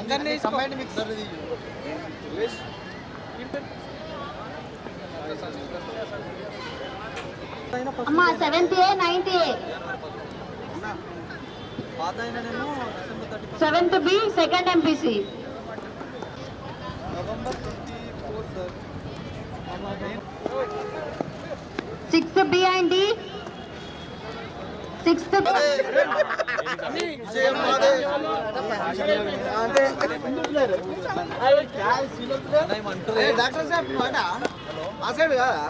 అందరినీ combined mix అమ్మా seventh A ninth seventh B second MPC sir sixth B and D sixth doctor sir మాట? ఆ side కాదా?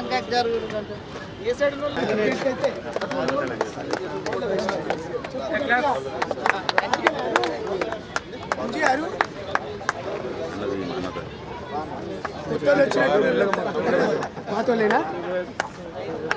ఇంకా జరుగుతుందంటే ఏ సైడ్ మాతోలేనా?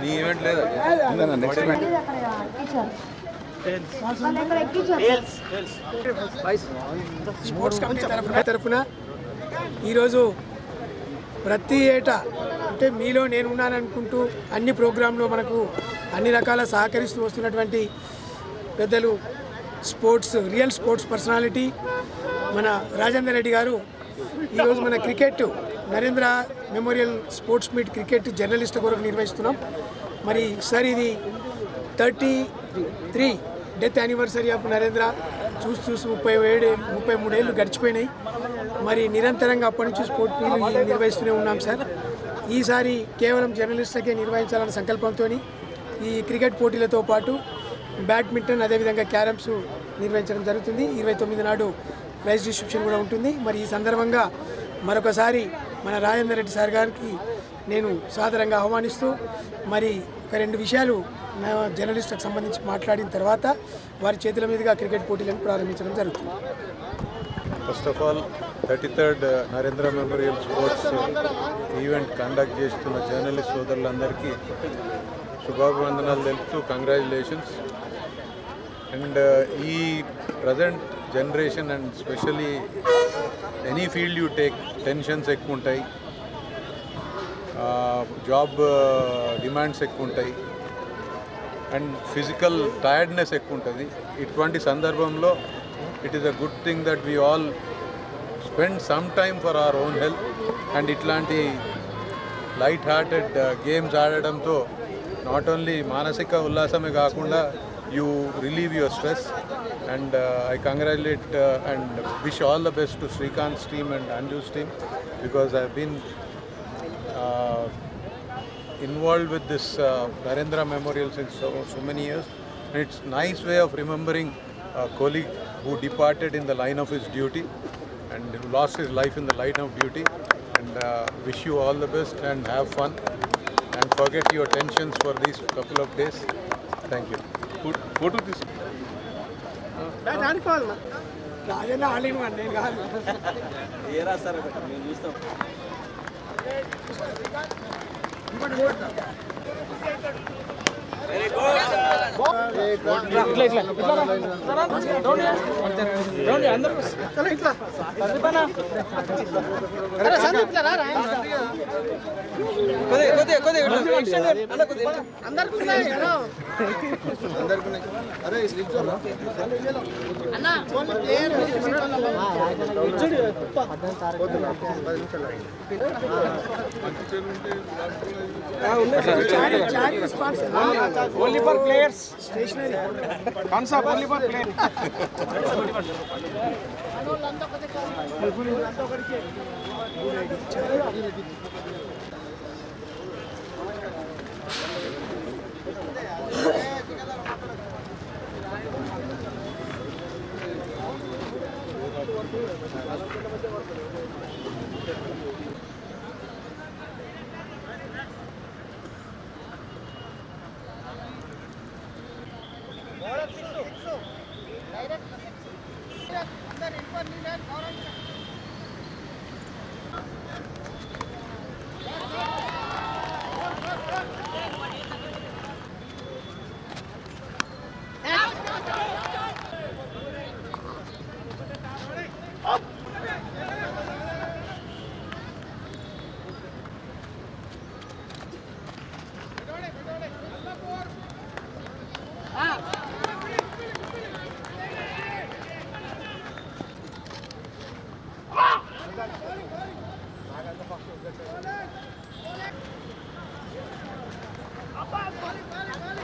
నీ ఈవెంట్ లేదా? స్పోర్ట్స్ కమిటీ తరఫున తరఫున ఈరోజు ప్రతి ఏటా అంటే మీలో నేను ఉన్నాననుకుంటూ అన్ని ప్రోగ్రాంలో మనకు అన్ని రకాల సహకరిస్తూ వస్తున్నటువంటి పెద్దలు స్పోర్ట్స్ రియల్ స్పోర్ట్స్ పర్సనాలిటీ మన రాజేందర్ రెడ్డి గారు ఈరోజు మన cricket Narendra memorial sports meet cricket journalist కొరకు నిర్వహిస్తున్నాం. మరి సార్ ఇది thirty three death anniversary of Narendra. చూసి చూసి ముప్పై ఏడు ముప్పై మూడేళ్ళు గడిచిపోయినాయి. మరి నిరంతరంగా అప్పటి నుంచి స్పోర్ట్ మీట్లు నిర్వహిస్తూనే ఉన్నాం సార్. ఈసారి కేవలం జర్నలిస్టులకే నిర్వహించాలన్న సంకల్పంతో ఈ క్రికెట్ పోటీలతో పాటు బ్యాడ్మింటన్ అదేవిధంగా క్యారమ్స్ నిర్వహించడం జరుగుతుంది. ఇరవై తొమ్మిది నాడు ప్రైజ్ డిస్ట్రిబ్యూషన్ కూడా ఉంటుంది. మరి ఈ సందర్భంగా మరొకసారి మన రాజేందర్ రెడ్డి సార్ గారికి నేను సాదరంగా ఆహ్వానిస్తూ మరి ఒక రెండు విషయాలు నా జర్నలిస్టులకు సంబంధించి మాట్లాడిన తర్వాత వారి చేతుల మీదుగా క్రికెట్ పోటీలను ప్రారంభించడం జరుగుతుంది. First of all thirty third Narendra memorial sports event conduct చేస్తున్న జర్నలిస్ట్ సోదరులందరికీ శుభాభివందనాలు తెలుపుతూ కంగ్రాచులేషన్స్ అండ్ uh, ఈ present generation and specially any field you take tensions ఎక్కువ ఉంటాయి. జాబ్ డిమాండ్స్ ఎక్కువ ఉంటాయి. అండ్ ఫిజికల్ టైర్డ్నెస్ ఎక్కువ ఉంటుంది. ఇటువంటి సందర్భంలో it is a good thing that we all spend some time for our own health and ఇట్లాంటి light hearted games ఆడడంతో not only మానసిక ఉల్లాసమే కాకుండా you relieve your stress and I congratulate and wish all the best to Srikanth team and Anju's team because I been involved with this uh, Narendra Memorial since so, so many years. And it's nice way of remembering a colleague who departed in the line of his duty and who lost his life in the line of duty. And uh, wish you all the best and have fun And forget your tensions for these couple of days. Thank you. Photo this. Rajanna ఆలిన నేను కాదు అరే slips Chari only for players stationary Kaun sa only for plane? Thank you. আমাদের enquiry নেন concept only for player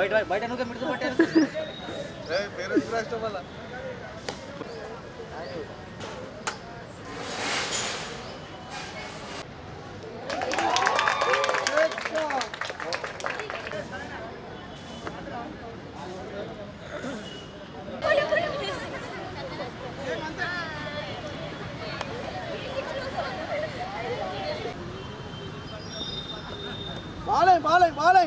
బయట బయట నువ్వు మిడత పట్టాను బాలే బాలే బాలే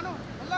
ಮಾನು ಅಲ್ಲ